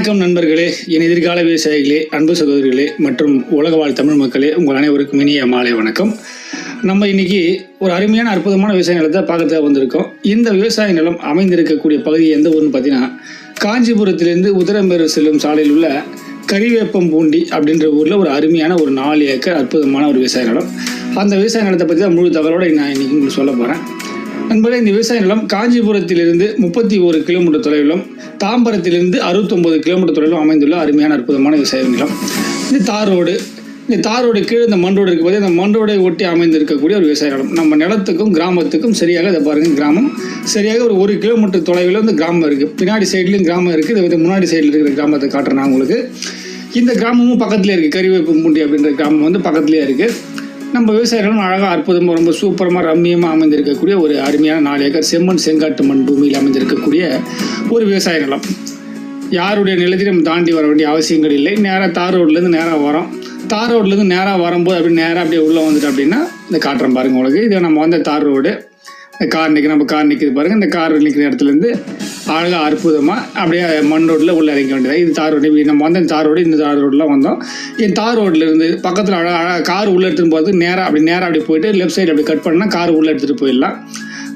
வணக்கம் நண்பர்களே என் எதிர்கால விவசாயிகளே அன்பு சகோதரிகளே மற்றும் உலக வாழ் தமிழ் மக்களே உங்கள் அனைவருக்கும் இனிய மாலை வணக்கம். நம்ம இன்னைக்கு ஒரு அருமையான அற்புதமான விவசாய நிலத்தை பார்க்கறதுக்காக வந்திருக்கோம். இந்த விவசாய நிலம் அமைந்திருக்கக்கூடிய பகுதி எந்த ஊர்னு பார்த்தீங்கன்னா காஞ்சிபுரத்திலிருந்து உதரம்பேரு செல்லும் சாலையில் உள்ள கரிவேப்பம் பூண்டி அப்படின்ற ஊரில் ஒரு அருமையான ஒரு நாலு ஏக்கர் அற்புதமான ஒரு விவசாய நிலம். அந்த விவசாய நிலத்தை பற்றி தான் முழு தகவலோடு நான் இன்னைக்கு உங்களுக்கு சொல்ல போகிறேன் நண்பர்களே இந்த விவசாய நிலம் காஞ்சிபுரத்திலிருந்து முப்பத்தி ஒரு கிலோமீட்டர் தொலைவிலும் தாம்பரத்திலிருந்து அறுபத்தொம்பது கிலோமீட்டர் தொலைவிலும் அமைந்துள்ள அருமையான அற்புதமான விவசாய நிலம். இது தார் ரோடு இந்த தார் ரோடு கீழே இந்த மண் ரோடு இருக்கும்போது அந்த மண் ரோடை ஒட்டி அமைந்திருக்கக்கூடிய ஒரு விவசாய நிலம். நம்ம நிலத்துக்கும் கிராமத்துக்கும் சரியாக இதை பாருங்கள் கிராமம் சரியாக ஒரு ஒரு கிலோமீட்டர் தொலைவில் வந்து கிராமம் இருக்குது பின்னாடி சைட்லேயும் கிராமம் இருக்குது இதை முன்னாடி சைடில் இருக்கிற கிராமத்தை காட்டுறேன் நான் உங்களுக்கு. இந்த கிராமமும் பக்கத்துலேயே இருக்குது கறிவேப்பம்பூண்டி அப்படின்ற கிராமம் வந்து பக்கத்துலேயே இருக்குது நம்ம விவசாயிகளும் அழகாக அற்புதமாக ரொம்ப சூப்பரமாக ரம்மியமாக அமைந்திருக்கக்கூடிய ஒரு அருமையான நாலு ஏக்கர் செம்மண் செங்காட்டு மண் பூமியில் அமைந்திருக்கக்கூடிய ஒரு விவசாய நிலம். யாருடைய நிலத்தையும் நம்ம தாண்டி வர வேண்டிய அவசியங்கள் இல்லை. நேராக தார் ரோட்லேருந்து நேராக வரோம். தார் ரோட்லேருந்து நேராக வரும்போது அப்படி நேராக அப்படியே உள்ளே வந்துட்டு அப்படின்னா இந்த காட்டுறோம் பாருங்கள் உங்களுக்கு. இது நம்ம வந்த தார் ரோடு. இந்த கார் நிற்கிற நம்ம கார் நிற்கிது பாருங்கள் இந்த கார் நிற்கிற இடத்துலேருந்து அழகாக அற்புதமாக அப்படியே மண் ரோட்டில் உள்ள இறங்க வேண்டியது. இது தார் ரோடு. நம்ம வந்த இந்த தார் ரோடு இந்த தார் ரோடெலாம் வந்தோம். இந்த தார் ரோட்டில் இருந்து பக்கத்தில் அழகாக அழகாக கார் உள்ளே எடுத்துகிட்டு போகிறது நேராக அப்படி நேராக அப்படி போயிட்டு லெஃப்ட் சைடு அப்படி கட் பண்ணால் கார் உள்ளே எடுத்துகிட்டு போயிடலாம்.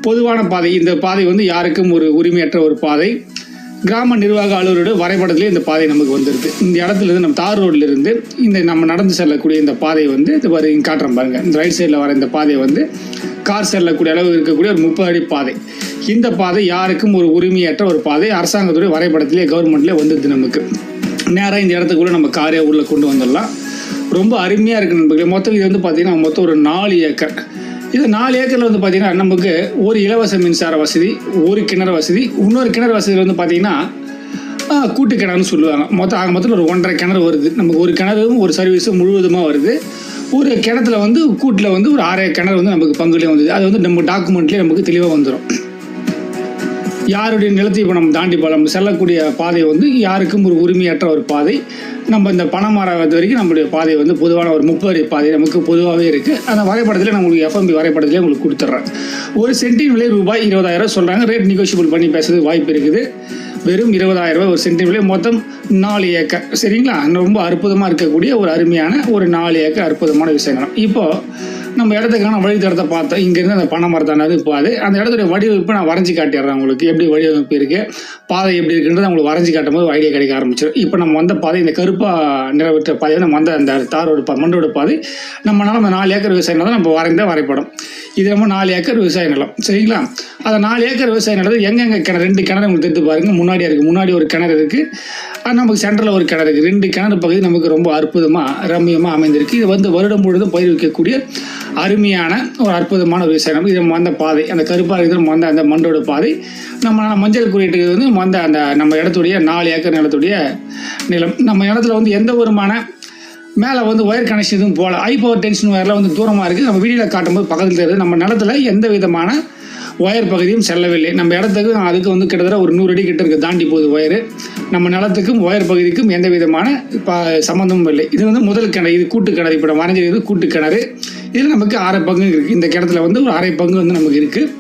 பொதுவான பாதை இந்த பாதை வந்து யாருக்கும் ஒரு உரிமையற்ற ஒரு பாதை. கிராம நிர்வாக அலுவலரோட வரைபடத்திலே இந்த பாதை நமக்கு வந்துருது இந்த இடத்துல இருந்து நம்ம தார் ரோட்ல இருந்து இந்த நம்ம நடந்து செல்லக்கூடிய இந்த பாதை வந்து இது பாரு காட்டுறோம் பாருங்க. இந்த ரைட் சைடில் வர இந்த பாதை வந்து கார் செல்லக்கூடிய அளவு இருக்கக்கூடிய ஒரு முப்பது அடி பாதை. இந்த பாதை யாருக்கும் ஒரு உரிமையற்ற ஒரு பாதை. அரசாங்கத்துடைய வரைபடத்திலே கவர்மெண்ட்லேயே வந்துடுது நமக்கு. நேராக இந்த இடத்துக்குள்ளே நம்ம காரே உள்ளே கொண்டு வந்துடலாம். ரொம்ப அருமையாக இருக்குது நண்பர்களே. மொத்தம் இது வந்து பார்த்திங்கன்னா மொத்தம் ஒரு நாலு ஏக்கர். இது நாலு ஏக்கரில் வந்து பார்த்தீங்கன்னா நமக்கு ஒரு இலவச மின்சார வசதி ஒரு கிணறு வசதி இன்னொரு கிணறு வசதியில் வந்து பார்த்திங்கன்னா கூட்டு கிணறுன்னு சொல்லுவாங்க. மொத்தம் ஆக மொத்தத்தில் ஒரு ஒன்றரை கிணறு வருது. நமக்கு ஒரு கிணறும் ஒரு சர்வீஸும் முழுவதுமாக வருது. ஒரு கிணத்துல வந்து கூட்டில் வந்து ஒரு ஆறே கிணறு வந்து நமக்கு பங்குலேயே வந்தது. அது வந்து நம்ம டாக்குமெண்ட்லேயே நமக்கு தெளிவாக வந்துடும் யாருடைய நிலத்தை இப்போ நம்ம தாண்டி போகலாம் செல்லக்கூடிய பாதை வந்து யாருக்கும் ஒரு உரிமையற்ற ஒரு பாதை. நம்ம இந்த பணம் மாறாவது வரைக்கும் நம்மளுடைய பாதை வந்து பொதுவான ஒரு முப்பது பாதை நமக்கு பொதுவாகவே இருக்குது அந்த வரைபடத்தில் நான் உங்களுக்கு எஃப்எம்பி வரைபடத்திலே உங்களுக்கு கொடுத்துட்றேன். ஒரு சென்டின் விலை ரூபாய் இருபதாயிரம் சொல்கிறாங்க ரேட் நெகோஷியபிள் பண்ணி பேசுறதுக்கு வாய்ப்பு இருக்குது. வெறும் இருபதாயிரம் ரூபாய் ஒரு சென்டின் விலை. மொத்தம் நாலு ஏக்கர். சரிங்களா? ரொம்ப அற்புதமாக இருக்கக்கூடிய ஒரு அருமையான ஒரு நாலு ஏக்கர் அற்புதமான விஷயங்கள். இப்போது நம்ம இடத்துக்கான வழித்தடத்தை பார்த்தோம். இங்கேருந்து அந்த பனை மரத்தானது அது அந்த இடத்துடைய வடிவமைப்பு நான் வரைஞ்சி காட்டிடுறேன் உங்களுக்கு. எப்படி வடிவமைப்பு இருக்குது பாதை எப்படி இருக்குன்றது உங்களுக்கு வரைஞ்சி காட்டும் போது ஐடியா கிடைக்க ஆரம்பிச்சிடும். இப்போ நம்ம வந்த பாதை இந்த கருப்பாக நிறைவேற்ற பாதை நம்ம வந்த அந்த தாரோட பா மண்ணோட பாதை நம்மளால் நம்ம நாலு ஏக்கர் விவசாய நிலம் நம்ம வரைந்த வரைபடம். இது நம்ம நாலு ஏக்கர் விவசாய நிலம். சரிங்களா? அந்த நாலு ஏக்கர் விவசாய நிலத்தில் எங்கெங்க கிணறு ரெண்டு கிணறு உங்களுக்கு தெரிந்து பாருங்க. முன்னாடி இருக்குது முன்னாடி ஒரு கிணறு இருக்குது நமக்கு சென்டரில் ஒரு கிணறு இருக்குது ரெண்டு கிணறு பகுதி நமக்கு ரொம்ப அற்புதமாக ரம்மியமாக அமைந்திருக்கு. இது வந்து வருடம் முழுவதும் பயிர் வைக்கக்கூடிய அருமையான ஒரு அற்புதமான ஒரு விவசாயம் இது நம்ம வந்த பாதை அந்த கருப்பாக இருக்கிற வந்த அந்த மண்டோட பாதை. நம்ம மஞ்சள் குறியீட்டுக்கு வந்து மந்த அந்த நம்ம இடத்துடைய நாலு ஏக்கர் நிலத்துடைய நிலம். நம்ம இடத்துல வந்து எந்த ஒருமான மேலே வந்து ஒயர் கனெக்ஷன் எதுவும் போகல. ஹை பவர் டென்ஷன் ஒயர்லாம் வந்து தூரமாக இருக்குது நம்ம வீடியோவில் காட்டும்போது பக்கத்தில் தெரியுது. நம்ம நிலத்துல எந்த விதமான ஒயர் பகுதியும் செல்லவில்லை. நம்ம இடத்துக்கு அதுக்கு வந்து கிட்டத்தட்ட ஒரு நூறு அடி கிட்ட இருக்குது தாண்டி போகுது ஒயரு நம்ம நிலத்துக்கும் ஒயர் பகுதிக்கும் எந்த விதமான ப சம்மந்தமும் இல்லை. இது வந்து முதல் கிணறு. இது கூட்டு கிணறு இப்போ நம்ம வரைஞ்சது கூட்டு கிணறு இதில் நமக்கு அரை பங்கு இருக்குது இந்த கிணத்துல வந்து ஒரு அரை பங்கு வந்து நமக்கு இருக்குது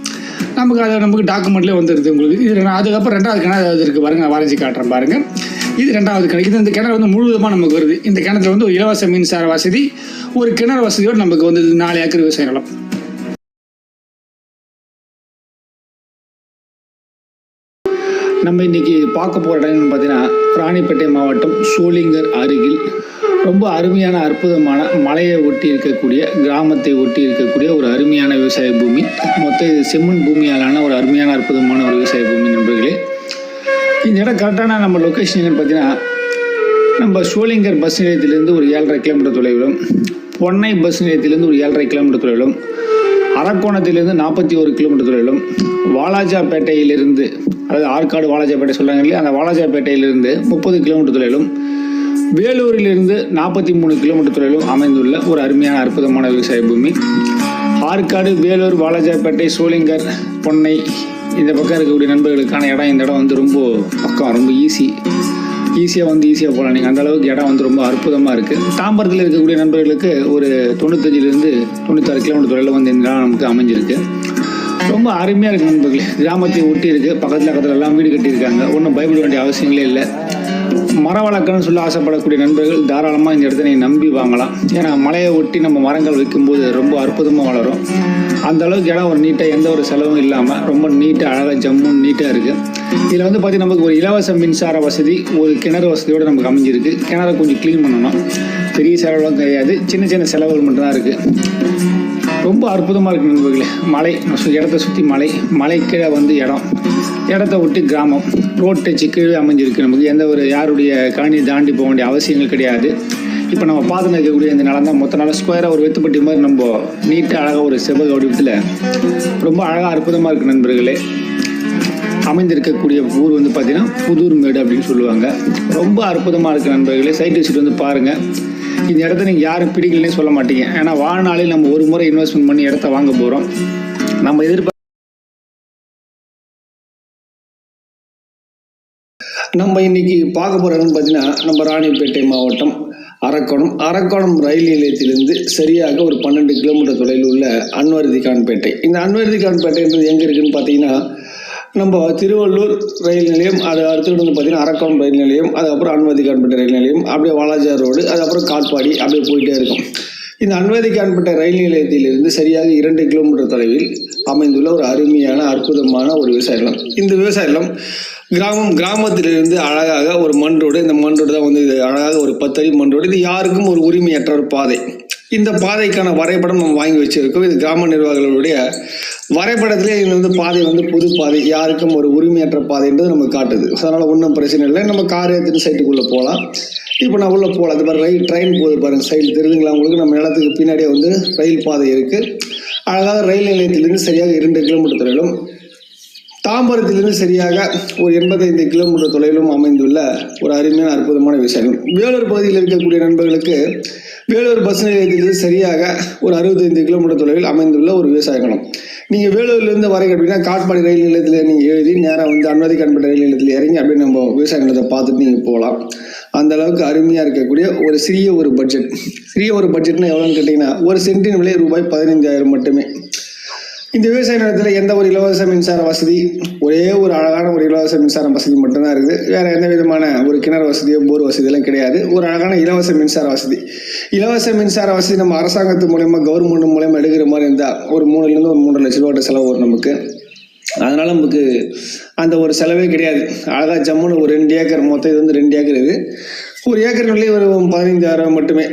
நமக்கு அது நமக்கு டாக்குமெண்ட்லேயே வந்துருது உங்களுக்கு. இது அதுக்கப்புறம் ரெண்டாவது கிணறு அது இருக்குது பாருங்கள் நான் வரைஞ்சி காட்டுறேன் பாருங்கள் இது ரெண்டாவது கிணறு. இது இந்த கிணறு வந்து முழுவதுமாக நமக்கு வருது. இந்த கிணத்துல வந்து ஒரு இலவச மின்சார வசதி ஒரு கிணறு வசதியோடு நமக்கு வந்து நாலு ஏக்கர் விவசாய நிலம் நம்ம இன்னைக்கு பார்க்க போகிற இடம் பார்த்தீங்கன்னா ராணிப்பேட்டை மாவட்டம் சோளிங்கர் அருகில் ரொம்ப அருமையான அற்புதமான மலையை ஒட்டி இருக்கக்கூடிய கிராமத்தை ஒட்டி இருக்கக்கூடிய ஒரு அருமையான விவசாய பூமி. மொத்த இது செம்மண் பூமியாலான ஒரு அருமையான அற்புதமான ஒரு விவசாய பூமி நண்பர்களே. இந்த இடம் கரெக்டான நம்ம லொக்கேஷன் என்னென்னு பார்த்தீங்கன்னா நம்ம சோளிங்கர் பஸ் நிலையத்திலேருந்து ஒரு ஏழரை கிலோமீட்டர் தொலைவிலும் பொன்னை பஸ் நிலையத்திலிருந்து ஒரு ஏழரை கிலோமீட்டர் தொலைவிலும் அரக்கோணத்திலிருந்து நாற்பத்தி ஒரு கிலோமீட்டர் தொலைவிலும் வாலாஜாப்பேட்டையிலிருந்து அதாவது ஆற்காடு வாலாஜாப்பேட்டை சொல்கிறாங்க இல்லையா? அந்த வாலாஜாப்பேட்டையிலிருந்து முப்பது கிலோமீட்டர் தொலைவிலும் வேலூரிலிருந்து நாற்பத்தி மூணு கிலோமீட்டர் தொலைவில் அமைந்துள்ள ஒரு அருமையான அற்புதமான விவசாய பூமி. ஆற்காடு வேலூர் வாலாஜாப்பேட்டை சோளிங்கர் பொன்னை இந்த பக்கம் இருக்கக்கூடிய நண்பர்களுக்கான இடம். இந்த இடம் வந்து ரொம்ப பக்கம் ரொம்ப ஈஸி ஈஸியாக வந்து ஈஸியாக போகலாம். நீங்கள் அந்த அளவுக்கு இடம் வந்து ரொம்ப அற்புதமாக இருக்குது தாம்பரத்தில் இருக்கக்கூடிய நண்பர்களுக்கு ஒரு தொண்ணூத்தஞ்சிலேருந்து தொண்ணூத்தாறு கிலோமீட்டர் தொலைவில் வந்து இந்த இடம் நமக்கு அமைஞ்சிருக்கு. ரொம்ப அருமையாக இருக்குது நண்பர்களே. கிராமத்தை ஒட்டி இருக்குது பக்கத்தில் பக்கத்தில் எல்லாம் வீடு கட்டியிருக்காங்க. ஒன்றும் பயப்பட வேண்டிய அவசியங்களே இல்லை. மரம் வளர்க்கணும்னு சொல்லி ஆசைப்படக்கூடிய நண்பர்கள் தாராளமாக இந்த இடத்த நீங்கள் நம்பி வாங்கலாம். ஏன்னா மலையை ஒட்டி நம்ம மரங்கள் வைக்கும்போது ரொம்ப அற்புதமாக வளரும். அந்த அளவுக்கு இடம் ஒரு நீட்டாக எந்த ஒரு செலவும் இல்லாமல் ரொம்ப நீட்டாக அழகாக ஜம்முன்னு நீட்டாக இருக்குது இதில் வந்து பார்த்திங்கன்னா நமக்கு ஒரு இலவச மின்சார வசதி ஒரு கிணறு வசதியோடு நமக்கு அமைஞ்சிருக்கு. கிணறு கொஞ்சம் க்ளீன் பண்ணணும். பெரிய செலவுலாம் கிடையாது. சின்ன சின்ன செலவுகள் மட்டும்தான் இருக்குது ரொம்ப அற்புதமாக இருக்குது நண்பர்களே. மலை சு- இடத்த சுற்றி மலை. மலை கீழே வந்து இடம். இடத்த விட்டு கிராமம். ரோட் டச்சு கீழே அமைஞ்சிருக்கு நமக்கு. எந்த ஒரு யாருடைய காணியை தாண்டி போக வேண்டிய அவசியங்கள் கிடையாது. இப்போ நம்ம பார்த்து நிற்கக்கூடிய இந்த நிலம் தான். மொத்த நாள் ஸ்கொயராக ஒரு வெத்துப்பட்டி மாதிரி நம்ம நீட்டாக அழகாக ஒரு செவ்வக வடிவத்தில் ரொம்ப அழகாக அற்புதமாக இருக்குது நண்பர்களே. அமைந்திருக்கக்கூடிய ஊர் வந்து பார்த்திங்கன்னா புதூர் மேடு அப்படின்னு சொல்லுவாங்க. ரொம்ப அற்புதமாக இருக்குது நண்பர்களே. சைட் விசிட் வந்து பாருங்கள் இந்த இடத்த நீங்கள் யாரும் பிடிக்கலன்னே சொல்ல மாட்டீங்க. ஏன்னா வாழ்நாளில் நம்ம ஒரு முறை இன்வெஸ்ட்மெண்ட் பண்ணி இடத்த வாங்க போகிறோம் நம்ம எதிர்பார்க்க நம்ம இன்னைக்கு பார்க்க போகிற இடம்னு பார்த்தீங்கன்னா நம்ம ராணிப்பேட்டை மாவட்டம் அரக்கோணம். அரக்கோணம் ரயில் நிலையத்திலிருந்து சரியாக ஒரு பன்னெண்டு கிலோமீட்டர் தொலைவில் உள்ள அன்வர்திகான்பேட்டை. இந்த அன்வர்திகான்பேட்டைன்றது எங்கே இருக்குன்னு பார்த்தீங்கன்னா நம்ம திருவள்ளூர் ரயில் நிலையம் அது அடுத்தது வந்து பார்த்தீங்கன்னா அரக்கோணம் ரயில் நிலையம் அதுக்கப்புறம் அன்வர்திகான்பேட்டை ரயில் நிலையம் அப்படியே வாலாஜார் ரோடு அதுக்கப்புறம் காட்பாடி அப்படியே போயிட்டே இருக்கும். இந்த அன்வர்திகான்பேட்டை ரயில் நிலையத்திலிருந்து சரியாக இரண்டு கிலோமீட்டர் தொலைவில் அமைந்துள்ள ஒரு அருமையான அற்புதமான ஒரு விவசாய நிலம். இந்த விவசாய நிலம் கிராமம் கிராமத்திலிருந்து அழகாக ஒரு மண் ரோடு இந்த மண் ரோடு தான் வந்து இது அழகாக ஒரு பத்தடி மண் ரோடு. இது யாருக்கும் ஒரு உரிமையற்ற ஒரு பாதை. இந்த பாதைக்கான வரைபடம் நம்ம வாங்கி வச்சிருக்கோம். இது கிராம நிர்வாகிகளுடைய வரைபடத்திலே இது வந்து பாதை வந்து புது பாதை யாருக்கும் ஒரு உரிமையற்ற பாதைன்றது நமக்கு காட்டுது. அதனால ஒன்றும் பிரச்சனை இல்லை. நம்ம கார் எடுத்துட்டு சைட்டுக்குள்ளே போகலாம். இப்போ நான் உள்ளே போகலாம். அது பாரு ரயில் ட்ரெயின் போகுது பாருங்க சைடில் தெரியுதுங்களா உங்களுக்கு? நம்ம நிலத்துக்கு பின்னாடியே வந்து ரயில் பாதை இருக்குது அழகாக ரயில் நிலையத்திலிருந்து சரியாக இரண்டு கிலோமீட்டர் தொலைவிலும் தாம்பரத்திலிருந்து சரியாக ஒரு எண்பத்தைந்து கிலோமீட்டர் தொலைவிலும் அமைந்துள்ள ஒரு அருமையான அற்புதமான விஷயம். வேலூர் பகுதியில் இருக்கக்கூடிய நண்பர்களுக்கு வேலூர் பஸ் நிலையத்திலிருந்து சரியாக ஒரு அறுபத்தைந்து கிலோமீட்டர் தொலைவில் அமைந்துள்ள ஒரு விவசாய கணம் நீங்கள் வேலூர்லேருந்து வரைக்கும் அப்படின்னா காட்பாடி ரயில் நிலையத்தில் நீங்கள் எழுதி நேராக வந்து அன்மதி கண்பட்ட ரயில் நிலையத்தில் இறங்கி அப்படியே நம்ம விவசாய நிலத்தை பார்த்துட்டு நீங்கள் போகலாம். அந்த அளவுக்கு அருமையாக இருக்கக்கூடிய ஒரு சிறிய ஒரு பட்ஜெட் சிறிய ஒரு பட்ஜெட்னா எவ்வளோன்னு கேட்டிங்கன்னா ஒரு சென்டின் விலை ரூபாய் பதினைஞ்சாயிரம் மட்டுமே. இந்த விவசாய நிலத்தில் எந்த ஒரு இலவச மின்சார வசதி ஒரே ஒரு அழகான ஒரு இலவச மின்சார வசதி மட்டும்தான் இருக்குது. வேற எந்த விதமான ஒரு கிணறு வசதியோ போர் வசதியெல்லாம் கிடையாது. ஒரு அழகான இலவச மின்சார வசதி. இலவச மின்சார வசதி நம்ம அரசாங்கத்து மூலயமா கவர்மெண்ட் மூலயமா எடுக்கிற மாதிரி இருந்தால் ஒரு மூணுலேருந்து ஒரு மூன்று லட்ச ரூபாய் செலவு வரும் நமக்கு. அதனால நமக்கு அந்த ஒரு செலவே கிடையாது. அழகாக ஜம்முன்னு ஒரு ரெண்டு ஏக்கர் மொத்தம் இது வந்து ரெண்டு ஏக்கர் இது. ஒரு ஏக்கர் விலை ஒரு பதினைஞ்சாயிரம் மட்டுமே.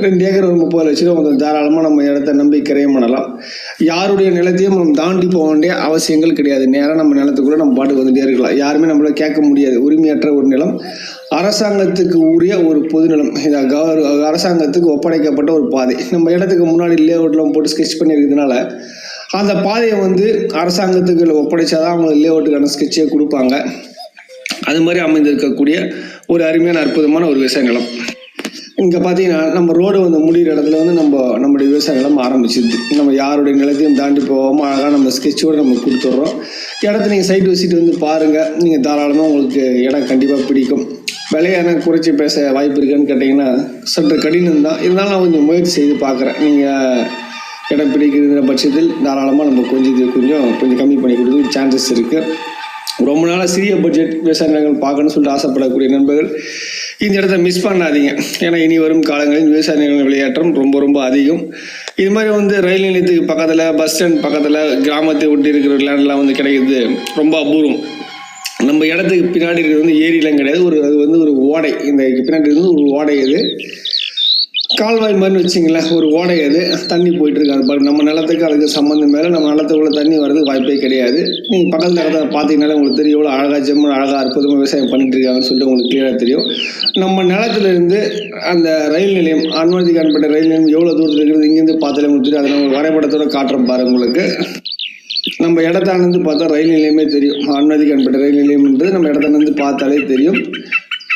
ரெண்டு ஏக்கர் ஒரு முப்பது லட்சம் கொஞ்சம் தாராளமாக நம்ம இடத்த நம்பி கிரையம் பண்ணலாம். யாருடைய நிலத்தையும் நம்ம தாண்டி போக வேண்டிய அவசியங்கள் கிடையாது. நேராக நம்ம நிலத்துக்குள்ளே நம்ம பாட்டுக்கு வந்துட்டே இருக்கலாம். யாருமே நம்மளை கேட்க முடியாது. உரிமையற்ற ஒரு நிலம். அரசாங்கத்துக்கு உரிய ஒரு பொது நிலம். இது கவர் அரசாங்கத்துக்கு ஒப்படைக்கப்பட்ட ஒரு பாதை. நம்ம இடத்துக்கு முன்னாடி லேஅவுட்லாம் போட்டு ஸ்கெட்ச் பண்ணியிருக்கிறதுனால அந்த பாதையை வந்து அரசாங்கத்துக்கு ஒப்படைச்சாதான் அவங்க லேஅவுட்டுக்கான ஸ்கெட்சே கொடுப்பாங்க. அது மாதிரி அமைந்திருக்கக்கூடிய ஒரு அருமையான அற்புதமான ஒரு விவசாய நிலம் இங்கே பார்த்தீங்கன்னா நம்ம ரோடு வந்து முடிகிற இடத்துல வந்து நம்ம நம்மளுடைய விவசாய நிலம் ஆரம்பிச்சிருது. நம்ம யாருடைய நிலத்தையும் தாண்டி போகாமல் அழகாக நம்ம ஸ்கெட்சோடு நம்ம கொடுத்துட்றோம். இடத்த நீங்கள் சைட் விசிட் வந்து பாருங்கள் நீங்கள் தாராளமாக உங்களுக்கு இடம் கண்டிப்பாக பிடிக்கும். விலையான குறைச்சி பேச வாய்ப்பு இருக்கான்னு கேட்டிங்கன்னா சற்று கடினம் தான். இருந்தாலும் நான் கொஞ்சம் முயற்சி செய்து பார்க்குறேன். நீங்கள் இடம் பிடிக்கிற பட்சத்தில் தாராளமாக நம்ம கொஞ்சம் இது கொஞ்சம் கொஞ்சம் கம்மி பண்ணி கொடுக்க சான்சஸ் இருக்குது ரொம்ப நாளாக சிறிய பட்ஜெட் விவசாய நிலங்கள் பார்க்கணும்னு சொல்லிட்டு ஆசைப்படக்கூடிய நண்பர்கள் இந்த இடத்த மிஸ் பண்ணாதீங்க. ஏன்னா இனி வரும் காலங்களில் விவசாய நிலங்கள் விளையாட்டம் ரொம்ப ரொம்ப அதிகம். இது மாதிரி வந்து ரயில் நிலையத்துக்கு பக்கத்தில் பஸ் ஸ்டாண்ட் பக்கத்தில் கிராமத்தை ஒட்டி இருக்கிற லேண்ட்லாம் வந்து கிடைக்கிறது ரொம்ப அபூர்வம். நம்ம இடத்துக்கு பின்னாடி இருக்கிறது வந்து ஏரியெலாம் கிடையாது. ஒரு அது வந்து ஒரு ஓடை. இந்த பின்னாடி இருந்து ஒரு ஓடை இது கால்வாய் மாதிரி வச்சிங்களேன் ஒரு ஓடை அது தண்ணி போயிட்டு இருக்காது பாருங்க நம்ம நிலத்துக்கு அதுக்கு சம்மந்தம் மேலே நம்ம நிலத்துக்குள்ள தண்ணி வர்றதுக்கு வாய்ப்பே கிடையாது. நீங்கள் பக்கத்தில் இடத்துல பார்த்தீங்கன்னாலே உங்களுக்கு தெரியும் எவ்வளோ அழகாக ஜம்மு அழகாக அற்புதமாக விவசாயம் பண்ணிட்டு இருக்காங்கன்னு சொல்லிட்டு உங்களுக்கு கிளியராக தெரியும். நம்ம நிலத்துல இருந்து அந்த ரயில் நிலையம் அனுமதி காணப்பட்ட ரயில் நிலையம் எவ்வளோ தூரத்தில் இருக்கிறது இங்கேருந்து பார்த்தாலே உங்களுக்கு தெரியும். அதை நம்ம வரைபடத்தோட காட்டுறோம் பாருங்க உங்களுக்கு. நம்ம இடத்தானந்து பார்த்தா ரயில் நிலையமே தெரியும். அனுமதி காணப்பட்ட ரயில் நிலையம்ன்றது நம்ம இடத்தானந்து பார்த்தாலே தெரியும்.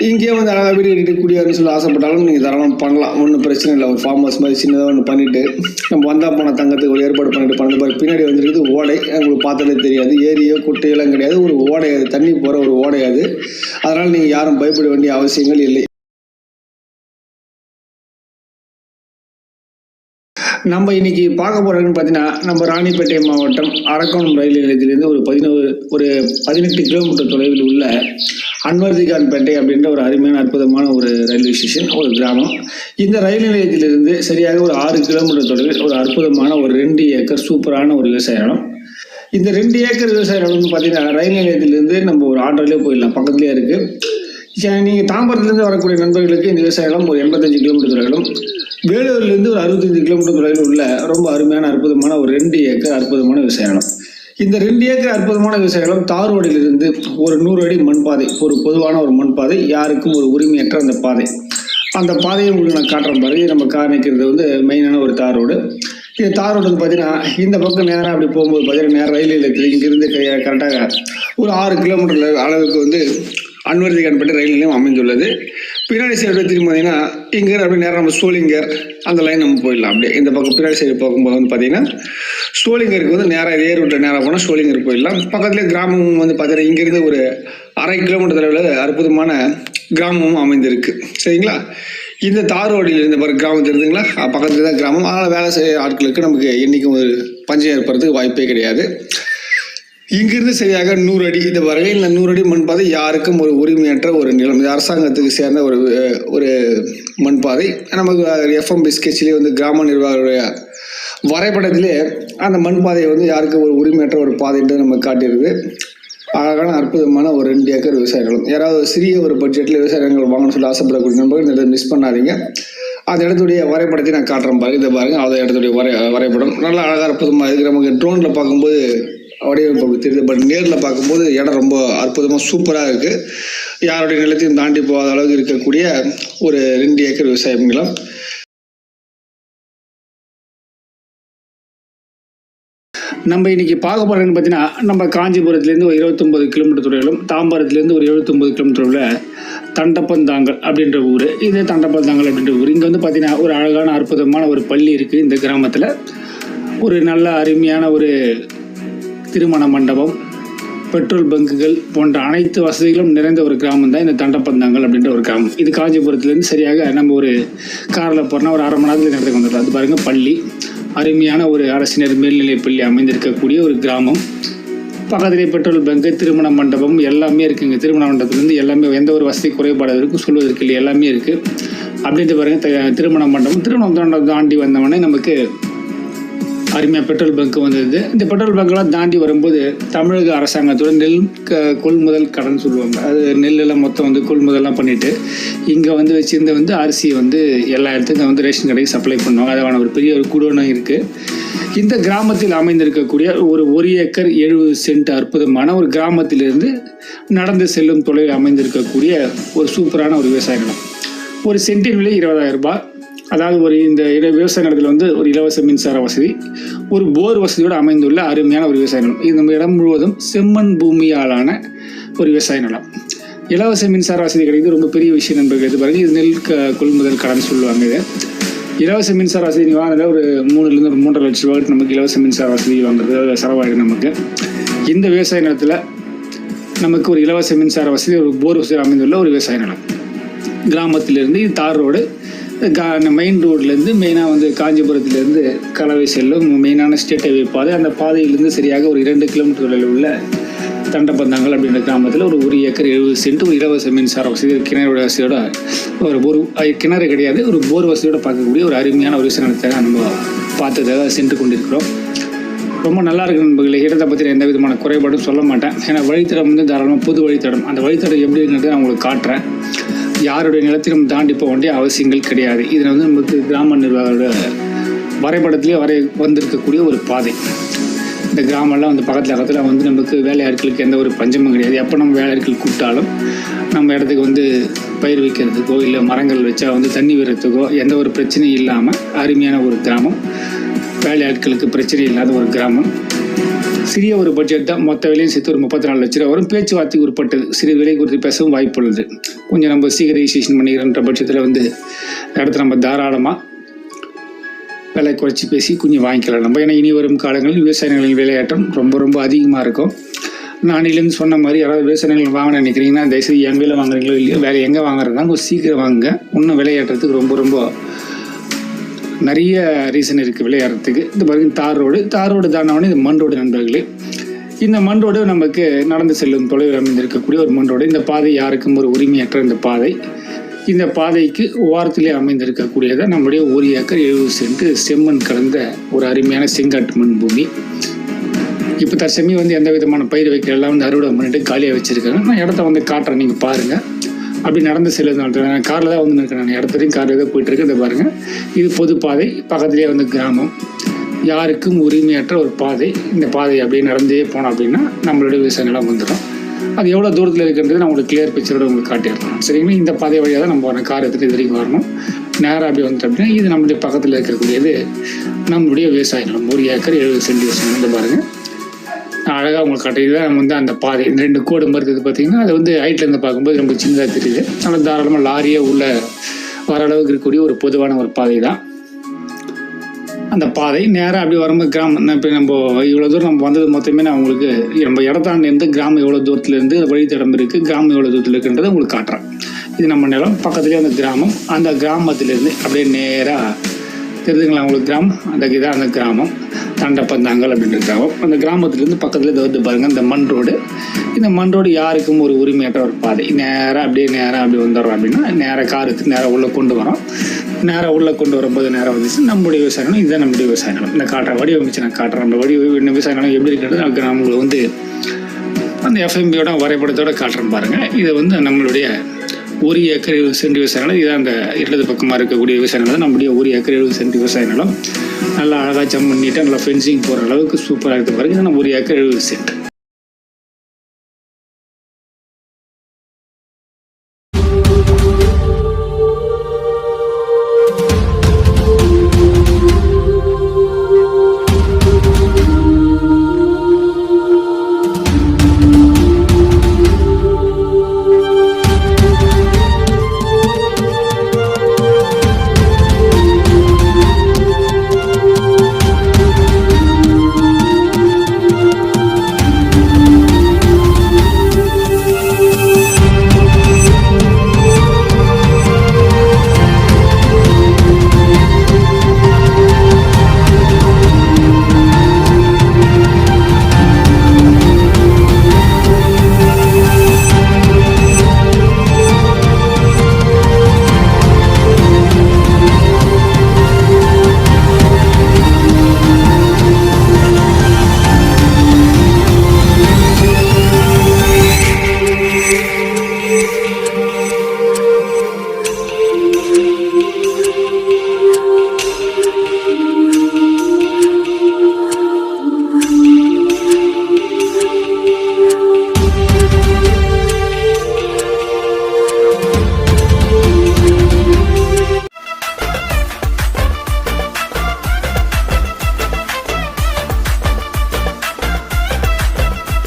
இங்கேயே வந்து அழகாக வீடு கட்டிட்டு குடியாருன்னு சொல்லி ஆசைப்பட்டாலும் நீங்கள் தாராளம் பண்ணலாம். ஒன்றும் பிரச்சனை இல்லை. ஒரு ஃபார்ம் ஹவுஸ் மாதிரி சின்னதாக ஒன்று பண்ணிவிட்டு நம்ம வந்தால் போன தங்கத்துக்கு ஒரு ஏற்பாடு பண்ணிட்டு பண்ண பாரு. பின்னாடி வந்துருக்குது ஓடை. உங்களுக்கு பார்த்தாலே தெரியாது. ஏரியோ குட்டையெல்லாம் கிடையாது. ஒரு ஓடை அது. தண்ணி போகிற ஒரு ஓடை அது. அதனால் நீங்கள் யாரும் பயப்பட வேண்டிய அவசியங்கள் இல்லை. நம்ம இன்னைக்கு பார்க்க போறோம்னு பார்த்தீங்கன்னா நம்ம ராணிப்பேட்டை மாவட்டம் அரக்கோணம் ரயில் நிலையத்திலிருந்து ஒரு பதினோரு ஒரு பதினெட்டு கிலோமீட்டர் தொலைவில் உள்ள அன்வர்திகான்பேட்டை அப்படின்ற ஒரு அருமையான அற்புதமான ஒரு ரயில்வே ஸ்டேஷன் ஒரு கிராமம். இந்த ரயில் நிலையத்திலிருந்து சரியாக ஒரு ஆறு கிலோமீட்டர் தொலைவில் ஒரு அற்புதமான ஒரு ரெண்டு ஏக்கர் சூப்பரான ஒரு விவசாய இடம். இந்த ரெண்டு ஏக்கர் விவசாய இடம் வந்து பார்த்தீங்கன்னா ரயில் நிலையத்திலிருந்து நம்ம ஒரு ஆட்டோலேயே போயிடலாம் பக்கத்துலேயே இருக்குது சரி, தாம்பரத்துலேருந்து வரக்கூடிய நண்பர்களுக்கு இந்த விவசாய ஒரு எண்பத்தஞ்சு கிலோமீட்டர் தொலைவிலும் வேலூர்லேருந்து ஒரு அறுபத்தஞ்சு கிலோமீட்டர் தொலைவில் உள்ள ரொம்ப அருமையான அற்புதமான ஒரு ரெண்டு ஏக்கர் அற்புதமான விவசாய இந்த ரெண்டு ஏக்கர் அற்புதமான விவசாய இடம் தார் ரோடிலிருந்து ஒரு நூறு அடி மண் பாதை ஒரு பொதுவான ஒரு மண் பாதை யாருக்கும் ஒரு உரிமையற்ற அந்த பாதை. அந்த பாதையை உங்களுக்கு நான் காட்டுறேன் பாருங்க நம்ம கார் நிற்கிறது வந்து மெயினான ஒரு தார் ரோடு இது தார் ரோடு வந்து பார்த்தீங்கன்னா இந்த பக்கம் நேராக அப்படி போகும்போது பார்த்தீங்கன்னா நேரம் ரயில் நிலையத்தில் இங்கிருந்து கரெக்டாக ஒரு ஆறு கிலோமீட்டர் அளவுக்கு வந்து அன்வர்திகான்பேட்டை ரயில் நிலையம் அமைந்துள்ளது. பின்னாடி சைடு திரும்பி பார்த்தீங்கன்னா இங்கே அப்படியே நேரம் நம்ம சோளிங்கர் அந்த லைன் நம்ம போயிடலாம். அப்படியே இந்த பக்கம் பின்னாடி சைடு போகும்போது வந்து பார்த்தீங்கன்னா சோளிங்கருக்கு வந்து நேராக இதே ரூட்டில் நேராக போனால் சோளிங்கர் போயிடலாம். பக்கத்துலேயே கிராமம் வந்து பார்த்தீங்கன்னா இங்கேருந்து ஒரு அரை கிலோமீட்டர் தொலைவில் அற்புதமான கிராமமும் அமைந்திருக்கு. சரிங்களா? இந்த தார் இருந்த இந்த கிராமம் தெரியுதுங்களா? பக்கத்துல தான் கிராமம். அதனால் வேலை செய்ய ஆட்களுக்கு நமக்கு என்றைக்கும் ஒரு பஞ்சம் ஏற்படுறதுக்கு வாய்ப்பே கிடையாது. இங்கிருந்து சரியாக நூறு அடி இந்த வரையில் இந்த நூறு அடி மண் பாதை யாருக்கும் ஒரு உரிமையற்ற ஒரு நிலம். இது அரசாங்கத்துக்கு சேர்ந்த ஒரு ஒரு மண் பாதை நமக்கு எஃப்எம் பிஸ்கெட்சிலே வந்து கிராம நிர்வாகத்துடைய வரைபடத்திலே அந்த மண் பாதையை வந்து யாருக்கும் ஒரு உரிமையற்ற ஒரு பாதைன்ட்டு நம்ம காட்டியிருக்கு. அழகான அற்புதமான ஒரு ரெண்டு ஏக்கர் விவசாய நிலம் யாராவது சிறிய ஒரு பட்ஜெட்டில் விவசாய நிலங்கள் வாங்கணும்னு சொல்லி ஆசைப்படக்கூடிய நண்பர்கள் இந்த இடத்தை மிஸ் பண்ணாதீங்க. அந்த இடத்துடைய வரைபடத்தை நான் காட்டுறேன் பாருங்க. இதை பாருங்க. அந்த இடத்துடைய வரை வரைபடம். நல்லா அழகாக அற்புதமாக இருக்குது நமக்கு ட்ரோனில் பார்க்கும்போது வடிவமைப்பு அப்படி தெரியுது. பட் நேரில் பார்க்கும்போது இடம் ரொம்ப அற்புதமாக சூப்பராக இருக்குது யாருடைய நிலத்தையும் தாண்டி போகாத அளவுக்கு இருக்கக்கூடிய ஒரு ரெண்டு ஏக்கர் விவசாயம் நிலம். நம்ம இன்னைக்கு பார்க்க போறதுன்னு பார்த்தீங்கன்னா நம்ம காஞ்சிபுரத்துலேருந்து ஒரு இருபத்தொம்பது கிலோமீட்டர் தொலைவிலும் தாம்பரத்துலேருந்து ஒரு எழுபத்தொம்பது கிலோமீட்டர் உள்ள தண்டப்பந்தாங்கல் அப்படின்ற ஊர். இது தண்டப்பந்தாங்கல் அப்படின்ற ஊர். இங்கே வந்து பார்த்தீங்கன்னா ஒரு அழகான அற்புதமான ஒரு பள்ளி இருக்குது இந்த கிராமத்தில். ஒரு நல்ல அருமையான ஒரு திருமண மண்டபம் பெட்ரோல் பங்குகள் போன்ற அனைத்து வசதிகளும் நிறைந்த ஒரு கிராமம் தான் இந்த தண்டப்பந்தாங்கல் அப்படின்ற ஒரு கிராமம். இது காஞ்சிபுரத்துலேருந்து சரியாக நம்ம ஒரு காரில் போனால் ஒரு அரை மணி நேரத்தில் நடந்து இடத்துக்கு வந்துடலாம் அது பாருங்கள் பள்ளி. அருமையான ஒரு அரசினர் மேல்நிலைப் பள்ளி அமைந்திருக்கக்கூடிய ஒரு கிராமம். பக்கத்திலே பெட்ரோல் பங்கு திருமண மண்டபம் எல்லாமே இருக்குங்க. திருமண மண்டபத்துலேருந்து எல்லாமே எந்த ஒரு வசதி குறைபாடு இருக்கும் சொல்வதற்கு இல்லை எல்லாமே இருக்குது அப்படின்ட்டு பாருங்கள் த- திருமண மண்டபம். திருமணம் தாண்டி வந்தவொடனே நமக்கு அருமையாக பெட்ரோல் பங்க் வந்தது இந்த பெட்ரோல் பங்க்லாம் தாண்டி வரும்போது தமிழக அரசாங்கத்தோட நெல் க கொள்முதல் கடன் சொல்லுவாங்க. அது நெல்லெல்லாம் மொத்தம் வந்து கொள்முதல்லாம் பண்ணிவிட்டு இங்கே வந்து வச்சுருந்த வந்து அரிசி வந்து எல்லா இடத்துக்கும் வந்து ரேஷன் கடைக்கு சப்ளை பண்ணுவாங்க. அதான ஒரு பெரிய ஒரு குடோனம் இருக்குது இந்த கிராமத்தில் அமைந்திருக்கக்கூடிய ஒரு ஒரு ஏக்கர் எழுபது சென்ட் அற்புதமான ஒரு கிராமத்திலிருந்து நடந்து செல்லும் தொழில் அமைந்திருக்கக்கூடிய ஒரு சூப்பரான ஒரு விவசாய நிலம். ஒரு சென்டின் விலை இருபதாயிரம் ரூபாய். அதாவது ஒரு இந்த இட விவசாய நிலத்தில் வந்து ஒரு இலவச மின்சார வசதி ஒரு போர் வசதியோடு அமைந்துள்ள அருமையான ஒரு விவசாய நிலம். இது நம்ம இடம் முழுவதும் செம்மண் பூமியாலான ஒரு விவசாய நிலம். இலவச மின்சார வசதி கிடைக்கிறது ரொம்ப பெரிய விஷயம் நண்பர்கள் இது இது நெல் க கொள்முதல் கடன் சொல்லுவாங்க இது. இலவச மின்சார வசதி நீங்கள் ஒரு மூணுலேருந்து ஒரு மூன்றரை லட்ச ரூபாய்க்கு நமக்கு இலவச மின்சார வசதி வாங்குறது செலவாயிடும் நமக்கு. இந்த விவசாய நிலத்தில் நமக்கு ஒரு இலவச மின்சார வசதி ஒரு போர் வசதி அமைந்துள்ள ஒரு விவசாய நிலம். கிராமத்திலிருந்து இது தார் ரோடு கா மெயின் ரோட்லேருந்து மெயினாக வந்து காஞ்சிபுரத்துலேருந்து கலவை செல்லும் மெயினான ஸ்டேட் ஹைவே பாதை. அந்த பாதையிலேருந்து சரியாக ஒரு இரண்டு கிலோமீட்டர்களில் உள்ள தண்டப்பந்தங்கள் அப்படின்ற கிராமத்தில் ஒரு ஒரு ஏக்கர் எழுபது சென்ட் ஒரு இலவச மின்சார வசதி கிணறு வசதியோட ஒரு ஒரு கிணறு கிடையாது ஒரு போர் வசதியோட பார்க்கக்கூடிய ஒரு அருமையான ஒரு விவசாயத்தை நம்ம பார்த்ததாக சென்று கொண்டிருக்கிறோம். ரொம்ப நல்லா இருக்கு நண்பர்களே இடத்தை பற்றி எந்த விதமான குறைபாடும் சொல்ல மாட்டேன். ஏன்னா வழித்தடம் வந்து தாராளமாக புது வழித்தடம். அந்த வழித்தடம் எப்படி இருக்கிறது நான் உங்களுக்கு காட்டுறேன். யாருடைய நிலத்தையும் நம்ம தாண்டி போக வேண்டிய அவசியங்கள் கிடையாது. இதில் வந்து நமக்கு கிராம நிர்வாகோட வரைபடத்திலே வரை வந்திருக்கக்கூடிய ஒரு பாதை. இந்த கிராமம்லாம் வந்து பக்கத்தில் பக்கத்தில் வந்து நமக்கு வேலையாட்களுக்கு எந்த ஒரு பஞ்சமும் கிடையாது. எப்போ நம்ம வேலையாட்கள் கூப்பிட்டாலும் நம்ம இடத்துக்கு வந்து பயிர் வைக்கிறதுக்கோ இல்லை மரங்கள் வச்சா வந்து தண்ணி விடுறதுக்கோ எந்த ஒரு பிரச்சனையும் இல்லாமல் அருமையான ஒரு கிராமம். வேலையாட்களுக்கு பிரச்சனை இல்லாத ஒரு கிராமம். சிறிய ஒரு பட்ஜெட் தான். மொத்த விலையும் சேர்த்து ஒரு முப்பத்தி நாலு லட்ச ரூபா வரும். பேச்சுவார்த்தைக்கு உட்பட்டது. சிறிய விலை குறித்து பேசவும் வாய்ப்பு உள்ளது. கொஞ்சம் நம்ம சீக்கிரம் ரிஜிஸ்ட்ரேஷன் பண்ணிக்கிறன்ற பட்சத்தில் வந்து இடத்த நம்ம தாராளமாக விலை குறைச்சி பேசி கொஞ்சம் வாங்கிக்கலாம். நம்ம ஏன்னா இனி வரும் காலங்களில் விவசாய நிலங்களின் விளையாட்டம் ரொம்ப ரொம்ப அதிகமாக இருக்கும். நான் சொன்ன மாதிரி யாராவது விவசாய நிலங்கள் வாங்க நினைக்கிறீங்கன்னா தயவுசெய்து என் வேலை வாங்குறீங்களோ இல்லையோ வேலை எங்கே வாங்குறதுனா கொஞ்சம் சீக்கிரம் வாங்குங்க. இன்னும் விலையேற்றத்துக்கு ரொம்ப ரொம்ப நிறைய ரீசன் இருக்குது விளையாடுறதுக்கு. இந்த பாருங்க தார் ரோடு. தார் ரோடு தானவனே இது மண் ரோடு நண்பர்களே இந்த மண் ரோடு நமக்கு நடந்து செல்லும் தொலைவில் அமைந்திருக்கக்கூடிய ஒரு மண் ரோடு. இந்த பாதை யாருக்கும் ஒரு உரிமையற்ற இந்த பாதை. இந்த பாதைக்கு ஓரத்திலே அமைந்திருக்கக்கூடியதான் நம்முடைய ஒரு ஏக்கர் எழுபது சென்ட் செம்மண் கலந்த ஒரு அருமையான செங்காட்டு மண் பூமி. இப்போ தற்சமயம் வந்து எந்த விதமான பயிர் வைக்கிற எல்லாம் வந்து அறுவடை பண்ணிட்டு காலியாக வச்சுருக்காங்க. நான் இடத்த வந்து காட்டுறேன் நீங்கள் பாருங்கள் அப்படி நடந்து செல்லுறது நான் காரில் தான் வந்து நிற்கிறேன். நான் இடத்துலையும் காரில் தான் போயிட்டுருக்கு இதை பாருங்கள் இது பொதுப்பாதை பக்கத்துலேயே வந்து கிராமம். யாருக்கும் உரிமையற்ற ஒரு பாதை. இந்த பாதை அப்படியே நடந்தே போனோம் அப்படின்னா நம்மளுடைய விவசாய நிலம் வந்துடும். அது எவ்வளோ தூரத்தில் இருக்குன்றது நான் உங்களுக்கு கிளியர் பிக்சரோட உங்களுக்கு காட்டிடுறேன் சரிங்களா? இந்த பாதை வழியாக தான் நம்ம வரணும் கார் எடுத்துகிட்டு இது வரைக்கும் வரணும். நேராக அப்படி வந்துட்டு அப்படின்னா இது நம்மளுடைய பக்கத்தில் இருக்கக்கூடியது நம்மளுடைய விவசாய நிலம் ஒரு ஏக்கர் எழுபது சென்ட் விவசாயம். வந்து பாருங்கள் அழகாக உங்களுக்கு காட்டுறது நம்ம வந்து அந்த பாதை ரெண்டு கோடு மாதிரி பார்த்தீங்கன்னா அது வந்து ஹைட்லேருந்து பார்க்கும்போது ரொம்ப சின்னதாக தெரியுது. ஆனால் தாராளமாக லாரியே உள்ள வர அளவுக்கு இருக்கக்கூடிய ஒரு பொதுவான ஒரு பாதை தான். அந்த பாதை நேராக அப்படி வரும்போது கிராமம் இப்போ நம்ம இவ்வளோ தூரம் நம்ம வந்தது மொத்தமே நான் உங்களுக்கு நம்ம இடத்தாண்டிலேருந்து கிராமம் எவ்வளோ தூரத்துலேருந்து வழித்தடம் இருக்குது கிராமம் எவ்வளோ தூரத்தில் இருக்குன்றதை உங்களுக்கு காட்டுறேன். இது நம்ம நிலம் பக்கத்துலேயே அந்த கிராமம் அந்த கிராமத்துலேருந்து அப்படியே நேராக தெரியுதுங்களா உங்களுக்கு கிராமம் அந்த இதான் அந்த கிராமம். தண்டப்பந்தாங்கல் அப்படின்ற கிராமம் அந்த கிராமத்துலேருந்து பக்கத்தில் இது வந்து பாருங்கள் இந்த மண் ரோடு. இந்த மண் ரோடு யாருக்கும் ஒரு உரிமையற்ற ஒரு பாதை. நேராக அப்படியே நேராக அப்படி வந்துடுறோம் அப்படின்னா நேராக காருக்கு நேராக உள்ளே கொண்டு வரோம். நேராக உள்ளே கொண்டு வரும்போது நேராக வந்துச்சு. நம்முடைய விவசாய நிலம் இதுதான் நம்முடைய விவசாய நிலம் இந்த காட்டுற வடிவமைச்சு நான் காட்டுறேன். நம்ம வடிவ விவசாய நிலம் எப்படி இருக்கிறது கிராமங்களை வந்து அந்த எஃப்எம்பியோட வரைபடத்தோட காட்டுறேன் பாருங்கள் இது வந்து நம்மளுடைய ஒரு ஏக்கர் சென்று விவசாய நிலம் இது அந்த இடது பக்கமாக இருக்கக்கூடிய விவசாய நிலம். நம்முடைய ஒரு ஏக்கர் எழுபது சென்ட் விவசாய நிலம். நல்லா அழகாக ஜம் பண்ணிட்டு நல்லா ஃபென்சிங் போகிற அளவுக்கு சூப்பராக இருக்குது பாருங்க. நம்ம ஒரு ஏக்கர் எழுபது சென்ட்.